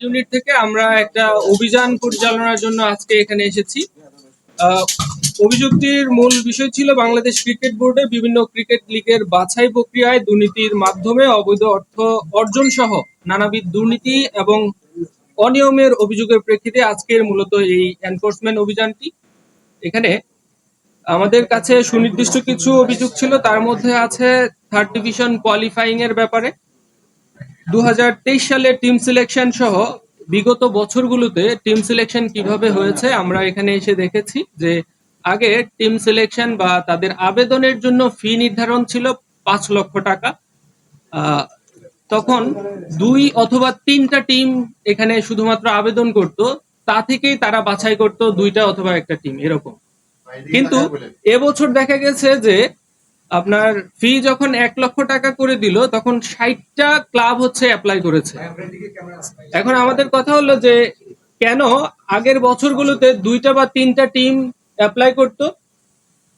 Unit থেকে আমরা একটা অভিযান পরিচালনার জন্য আজকে এখানে এসেছি। আহ, অভিযোগটির মূল বিষয় ছিল বাংলাদেশ ক্রিকেট বোর্ডে বিভিন্ন ক্রিকেট লিগের বাছাই প্রক্রিয়ায় দুর্নীতির মাধ্যমে অবৈধ অর্থ অর্জন সহ নানাবিধ দুর্নীতি এবং অনিয়মের অভিযোগের প্রেক্ষিতে আজকের মূলত এই এনফোর্সমেন্ট অভিযানটি। এখানে আমাদের কাছে সুনির্দিষ্ট কিছু অভিযোগ ছিল তার মধ্যে আছে থার্ড ডিভিশন কোয়ালিফাইং এর ব্যাপারে। দুহাজার তেইশ সালে টিম সিলেকশন সহ বিগত বছরগুলোতে টিম সিলেকশন কীভাবে হয়েছে, আমরা এখানে এসে দেখেছি যে আগে টিম সিলেকশন বা তাদের আবেদনের জন্য ফি নির্ধারণ ছিল পাঁচ লক্ষ টাকা। তখন দুই অথবা তিনটা টিম এখানে শুধুমাত্র আবেদন করত, তা থেকেই তারা বাছাই করত দুইটা অথবা একটা টিম এরকম। কিন্তু এবছর দেখা গেছে যে আপনার ফি যখন এক লক্ষ টাকা করে দিল, তখন ষাটটা ক্লাব হচ্ছে অ্যাপ্লাই করেছে। এখন আমাদের কথা হলো যে, কেন আগের বছরগুলোতে দুইটা বা তিনটা টিম অ্যাপ্লাই করতো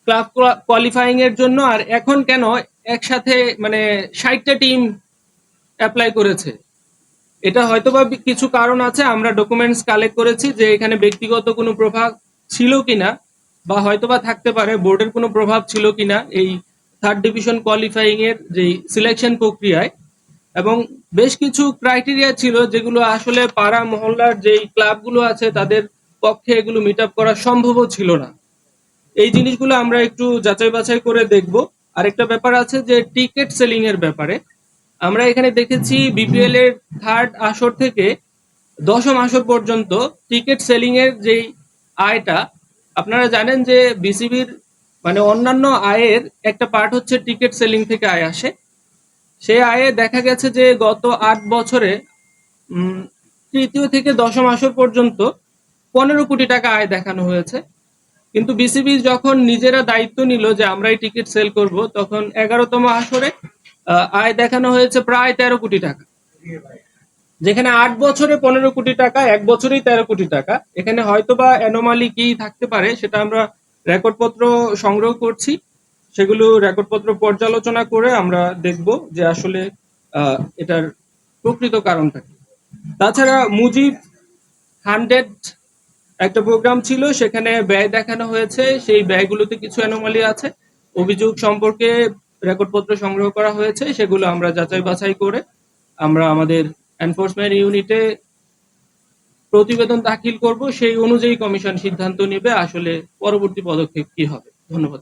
ক্লাব কোয়ালিফাইং এর জন্য, আর এখন কেন একসাথে মানে ষাটটা টিম অ্যাপ্লাই করেছে? এটা হয়তোবা বি- কিছু কারণ আছে, আমরা ডকুমেন্টস কালেক্ট করেছি যে এখানে ব্যক্তিগত কোনো প্রভাব ছিল কিনা, বা হয়তোবা থাকতে পারে, বোর্ডের কোনো প্রভাব ছিল কিনা এই থার্ড ডিভিশন কোয়ালিফাইং এর যে সিলেকশন প্রক্রিয়ায় এবং বেশ কিছু ক্রাইটেরিয়া ছিল যেগুলো আসলে পাড়া মহল্লার যেই ক্লাবগুলো আছে তাদের পক্ষে এগুলো মিট আপ করা সম্ভবও ছিল না। এই জিনিসগুলো আমরা একটু যাচাই বাছাই করে দেখব। আরেকটা ব্যাপার আছে যে টিকিট সেলিং এর ব্যাপারে। আমরা এখানে দেখেছি বিপিএল এর থার্ড আসর থেকে দশম আসর পর্যন্ত টিকিট সেলিং এর যেই আয়টা, আপনারা জানেন যে বিসিবির মানে অন্যান্য আয়ের একটা পার্ট হচ্ছে টিকিট সেলিং থেকে আয় আসে। সেই আয়ে দেখা গেছে যে গত আট বছরে তৃতীয় থেকে দশম আসর পর্যন্ত পনেরো কোটি টাকা আয় দেখানো হয়েছে। কিন্তু বিসিবি যখন নিজেরা দায়িত্ব নিল যে আমরাই টিকিট সেল করব, তখন এগারোতম আসরে আয় দেখানো হয়েছে প্রায় তেরো কোটি টাকা। যেখানে আট বছরে পনেরো কোটি টাকা, এক বছরেই তেরো কোটি টাকা। এখানে হয়তোবা অ্যানোমালি কি থাকতে পারে, সেটা আমরা রেকর্ডপত্র সংগ্রহ করছি। সেগুলো রেকর্ডপত্র পর্যালোচনা করে আমরা দেখব যে আসলে এটার প্রকৃত কারণটা কি। তাছাড়া মুজিব হান্ড্রেড একটা প্রোগ্রাম ছিল, সেখানে ব্যয় দেখানো হয়েছে। সেই ব্যয়গুলোতে কিছু অ্যানোমালি আছে। অভিযোগ সম্পর্কে রেকর্ডপত্র সংগ্রহ করা হয়েছে। সেগুলো আমরা যাচাই বাছাই করে আমরা আমাদের এনফোর্সমেন্ট ইউনিটে প্রতিবেদন দাখিল করব সেই অনুযায়ী কমিশন সিদ্ধান্ত নেবে আসলে পরবর্তী পদক্ষেপ কি হবে। ধন্যবাদ